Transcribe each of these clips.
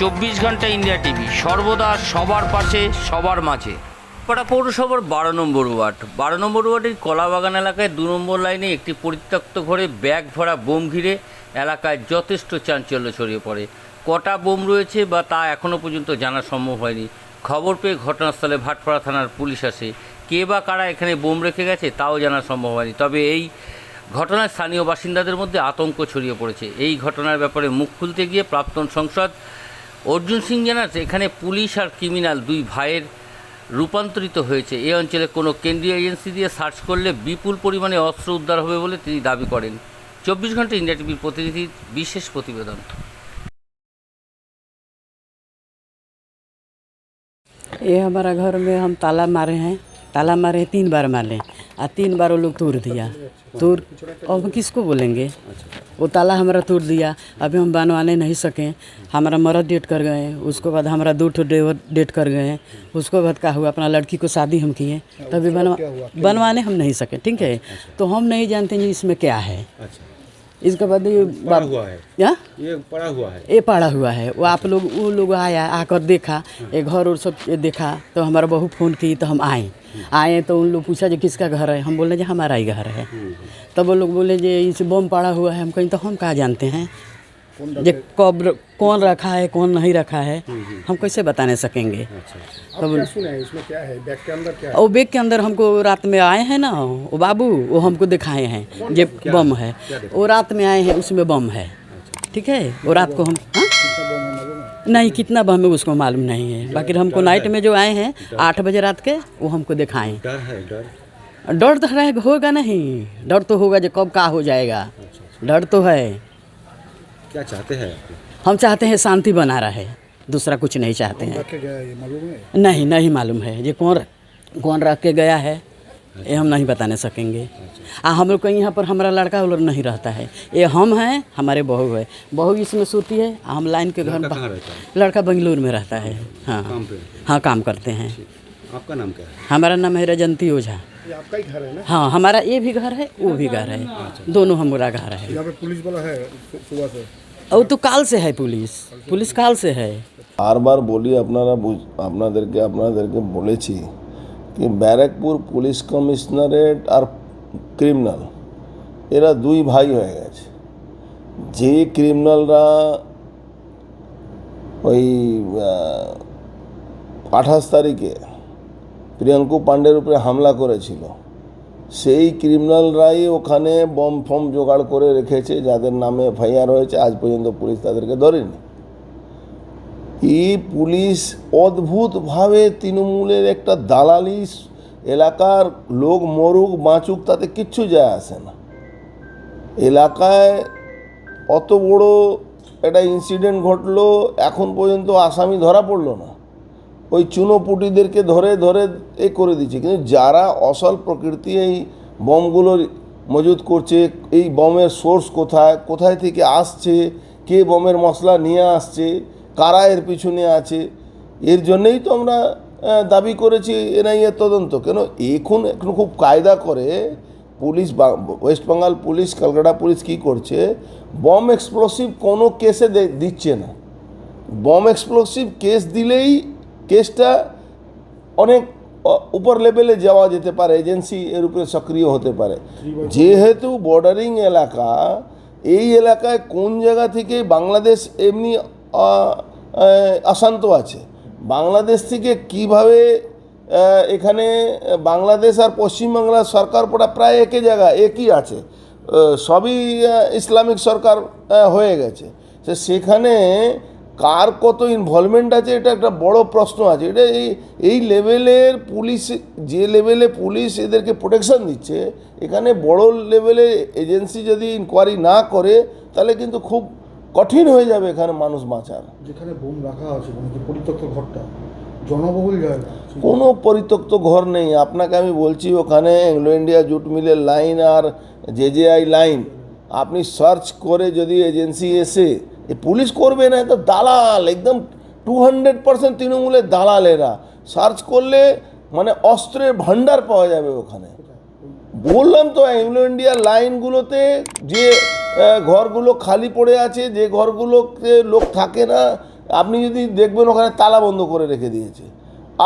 চব্বিশ ঘণ্টা India TV, সর্বদা সবার পাশে, সবার মাঝে। পাড়া পৌরসভার বারো নম্বর ওয়ার্ড। বারো নম্বর ওয়ার্ডের কলাবাগান এলাকায় দু নম্বর লাইনে একটি পরিত্যক্ত ঘরে ব্যাগ ভরা বোম ঘিরে এলাকায় যথেষ্ট চাঞ্চল্য ছড়িয়ে পড়ে। কটা বোম রয়েছে বা তা এখনও পর্যন্ত জানা সম্ভব হয়নি। খবর পেয়ে ঘটনাস্থলে ভাটপাড়া থানার পুলিশ আসে। কে বা কারা এখানে বোম রেখে গেছে তাও জানা সম্ভব হয়নি। তবে এই ঘটনায় স্থানীয় বাসিন্দাদের মধ্যে আতঙ্ক ছড়িয়ে পড়েছে। এই ঘটনার ব্যাপারে মুখ খুলতে গিয়ে প্রাক্তন সংসদ অর্জুন সিং জানাচ্ছে এখানে পুলিশ আর ক্রিমিনাল দুই ভাইয়ের রূপান্তরিত হয়েছে এই অঞ্চলে কোনো কেন্দ্রীয় এজেন্সি দিয়ে সার্চ করলে বিপুল পরিমাণে অস্ত্র উদ্ধার হবে বলে তিনি দাবি করেন চব্বিশ ঘন্টা ইন্ডিয়া টিভির প্রতিনিধির বিশেষ প্রতিবেদন ये हमारा घर में हम ताला मारे हैं ताला मारे हैं तीन बार मारे और तीन बार वो लोग तोड़ दिया तोड़ अब हम किसको बोलेंगे वो ताला हमारा तोड़ दिया। अभी हम बनवाने नहीं सकें। हमारा मरद डेट कर गए। उसके बाद हमारा दो ठो ड्राइवर डेट कर गए। उसको बाद क्या हुआ? अपना लड़की को शादी हम किए। तभी बनवा बनवाने हम नहीं सकें ठीक है? तो हम नहीं जानते इसमें क्या है। अच्छा। इसके बाद ये पड़ा हुआ है। या? ये पड़ा हुआ है। ये पड़ा हुआ है। वो आप लोग वो लोग आया आकर देखा। ये घर और सब ये देखा तो हमारा बहू फ़ोन की तो हम आए। आए तो उन लोग पूछा जो किसका घर है? हम बोले जो हमारा ही घर है। तब वो लोग बोले जो इसे बम पड़ा हुआ है। हम कहीं तो हम कहाँ जानते हैं? जो कब कौन रखा है कौन नहीं रखा है हम कैसे बताने सकेंगे? तब क्या सुना है इसमें क्या है? बैग के अंदर क्या है? और बैग के अंदर हमको रात में आए हैं ना वो बाबू वो हमको दिखाए हैं ये बम है। वो रात में आए हैं उसमें बम है। ठीक है? वो रात को हम हाँ? नहीं कितना बम है उसको मालूम नहीं है। बाकी हमको नाइट में जो आए हैं आठ बजे रात के वो हमको दिखाएँ। डर तो रहे होगा नहीं। डर तो होगा जो कब का हो जाएगा। डर तो है। क्या चाहते हैं हम चाहते हैं शांति बना रहे। दूसरा कुछ नहीं चाहते हैं। है? नहीं नहीं मालूम है। ये कौन कौन रख के गया है? ये हम नहीं बताने सकेंगे। आ हम लोग कहीं यहाँ पर हमारा लड़का उलड़ नहीं रहता है। ये हम हैं हमारे बहू है। बहू इसमें सोती है हम लाइन के घर लड़का में रहता है? लड़का बेंगलुरु में रहता है। हाँ। काम पे हाँ। काम करते हैं। आपका नाम क्या है? हमारा नाम है रजंती ओझा। आपका ही घर है ना? हाँ हमारा ये भी घर है वो भी घर है। दोनों हमारा घर है। यहाँ पे पुलिस वाला है सुबह से। ও তো কাল সে হ্যাঁ পুলিশ। পুলিশ কাল সে হ্যাঁ বারবার বলি, আপনারা আপনাদেরকে আপনাদেরকে বলেছি কি, ব্যারাকপুর পুলিশ কমিশনারেট আর ক্রিমিনাল, এরা দুই ভাই হয়ে গেছে। যে ক্রিমিনালরা ওই আঠাশ তারিখে প্রিয়াঙ্কু পাণ্ডের উপরে হামলা করেছিল সেই ক্রিমিনালরাই ওখানে বম ফম জোগাড় করে রেখেছে, যাদের নামে এফআইআর হয়েছে, আজ পর্যন্ত পুলিশ তাদেরকে ধরেনি। এই পুলিশ অদ্ভুতভাবে তৃণমূলের একটা দালালি এলাকার লোক মরুক, বাঁচুক, তাতে কিচ্ছু যায় আসে না। এলাকায় অত বড় একটা ইনসিডেন্ট ঘটলো, এখন পর্যন্ত আসামি ধরা পড়ল না। ওই চুনোপুটিদেরকে ধরে ধরে এ করে দিচ্ছে। কিন্তু যারা অসল প্রকৃতি এই বমগুলো মজুত করছে, এই বমের সোর্স কোথায় কোথায় থেকে আসছে, কে বমের মশলা নিয়ে আসছে, কারা এর পিছনে আছে, এর জন্যই তো আমরা দাবি করেছি এনআইএ তদন্ত। কেন এখন এখন খুব কায়দা করে police West Bengal police Kolkata police কী করছে, বম এক্সপ্লোসিভ কোনো কেসে দিচ্ছে না। বম এক্সপ্লোসিভ কেস দিলেই কেসটা অনেক উপর লেভেলে যাওয়া যেতে পারে এজেন্সি এর উপরে সক্রিয় হতে পারে। যেহেতু বর্ডারিং এলাকা এই এলাকায় কোন জায়গা থেকে বাংলাদেশ এমনি অশান্ত আছে? বাংলাদেশ থেকে কীভাবে এখানে বাংলাদেশ আর পশ্চিমবাংলার সরকার পড়া প্রায় একই জায়গা একই আছে। সবই ইসলামিক সরকার হয়ে গেছে। সেখানে কার কত ইনভলভমেন্ট আছে এটা একটা বড় প্রশ্ন আছে। এটা এই এই লেভেলের পুলিশ যে লেভেলে পুলিশ এদেরকে প্রোটেকশন দিচ্ছে এখানে বড় লেভেলের এজেন্সি যদি ইনকোয়ারি না করে তাহলে কিন্তু খুব কঠিন হয়ে যাবে এখানে মানুষ বাঁচার। যেখানে বোম রাখা আছে মানে যে পরিত্যক্ত ঘরটা জনবহুল জায়গা। কোনো পরিত্যক্ত ঘর নেই। আপনাকে আমি বলছি ওখানে এংলো ইন্ডিয়া জুট মিলের লাইন আর জেজেআই লাইন আপনি সার্চ করে যদি এজেন্সি এসে এ পুলিশ করবে না তো দালাল, একদম টু হান্ড্রেড পার্সেন্ট তৃণমূলের দালাল এরা। সার্চ করলে মানে অস্ত্রের ভান্ডার পাওয়া যাবে ওখানে। বললাম তো এংলো ইন্ডিয়া লাইনগুলোতে যে ঘরগুলো খালি পড়ে আছে, যে ঘরগুলোতে লোক থাকে না, আপনি যদি দেখবেন ওখানে তালা বন্ধ করে রেখে দিয়েছে।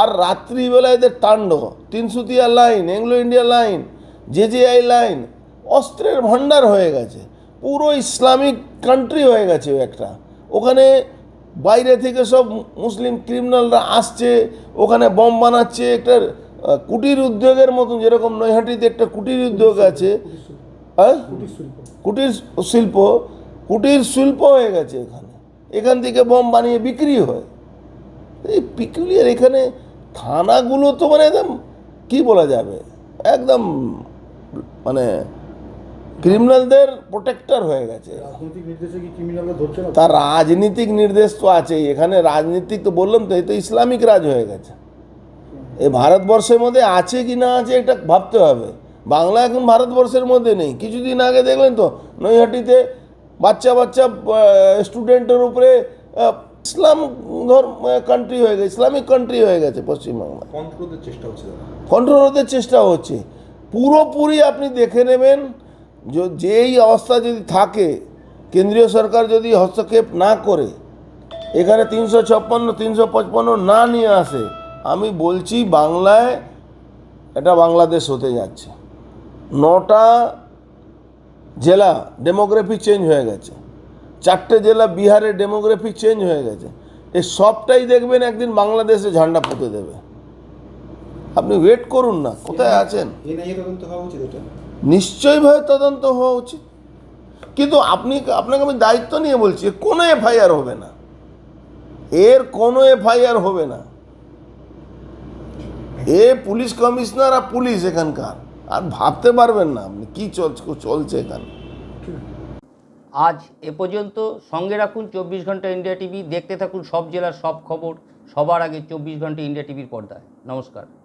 আর রাত্রিবেলা এদের তাণ্ড, Tinsutia line Anglo India line JJI line অস্ত্রের ভাণ্ডার হয়ে গেছে। পুরো ইসলামিক কান্ট্রি হয়ে গেছে একটা। ওখানে বাইরে থেকে সব মুসলিম ক্রিমিনালরা আসছে ওখানে বম বানাচ্ছে একটা কুটির উদ্যোগের মতন যেরকম নৈহাটিতে একটা কুটির উদ্যোগ আছে। হ্যাঁ? কুটির শিল্প। কুটির শিল্প হয়ে গেছে এখানে। এখান থেকে বম বানিয়ে বিক্রি হয়। এই পিকুলিয়ার এখানে থানাগুলো তো মানে একদম কি বলা যাবে? একদম মানে ক্রিমিনালদের প্রোটেক্টর হয়ে গেছে। তার রাজনীতিক নির্দেশ তো আছেই। এখানে রাজনীতিক তো বললাম তো এই তো ইসলামিক রাজ হয়ে গেছে। এই ভারতবর্ষের মধ্যে আছে কি না আছে এটা ভাবতে হবে। বাংলা এখন ভারতবর্ষের মধ্যে নেই। কিছুদিন আগে দেখলেন তো নৈহাটিতে বাচ্চা বাচ্চা স্টুডেন্টের উপরে ইসলাম ধর্ম কান্ট্রি হয়ে গেছে ইসলামিক কান্ট্রি হয়ে গেছে পশ্চিমবাংলা কন্ট্রোলের চেষ্টা হচ্ছে। কন্ট্রোল হতে চেষ্টা হচ্ছে। পুরোপুরি আপনি দেখে নেবেন যেই অবস্থা যদি থাকে, কেন্দ্রীয় সরকার যদি হস্তক্ষেপ না করে, এখানে তিনশো ছাপ্পান্ন, তিনশো পঁচপান্ন না নিয়ে আসে, আমি বলছি বাংলায় এটা বাংলাদেশ হতে যাচ্ছে। নটা জেলা ডেমোগ্রাফি চেঞ্জ হয়ে গেছে। চারটে জেলা বিহারের ডেমোগ্রাফি চেঞ্জ হয়ে গেছে। এই সবটাই দেখবেন একদিন বাংলাদেশে ঝান্ডা পুঁতে দেবে। আপনি ওয়েট করুন না, কোথায় আছেন? এনআইএ তদন্ত হওয়া উচিত নিশ্চয়ইভাবে তদন্ত হওয়া উচিত। কিন্তু আপনি, আপনাকে আমি দায়িত্ব নিয়ে বলছি কোনো এফআইআর হবে না। এর কোনো এফআইআর হবে না। এ পুলিশ কমিশনার আর পুলিশ এখানকার। আর ভাবতে পারবেন না আপনি কী চলছে চলছে এখানে। আজ এ পর্যন্ত সঙ্গে রাখুন চব্বিশ ঘণ্টা ইন্ডিয়া টিভি, দেখতে থাকুন সব জেলার সব খবর, সবার আগে চব্বিশ ঘণ্টা ইন্ডিয়া টিভির পর্দায়। নমস্কার।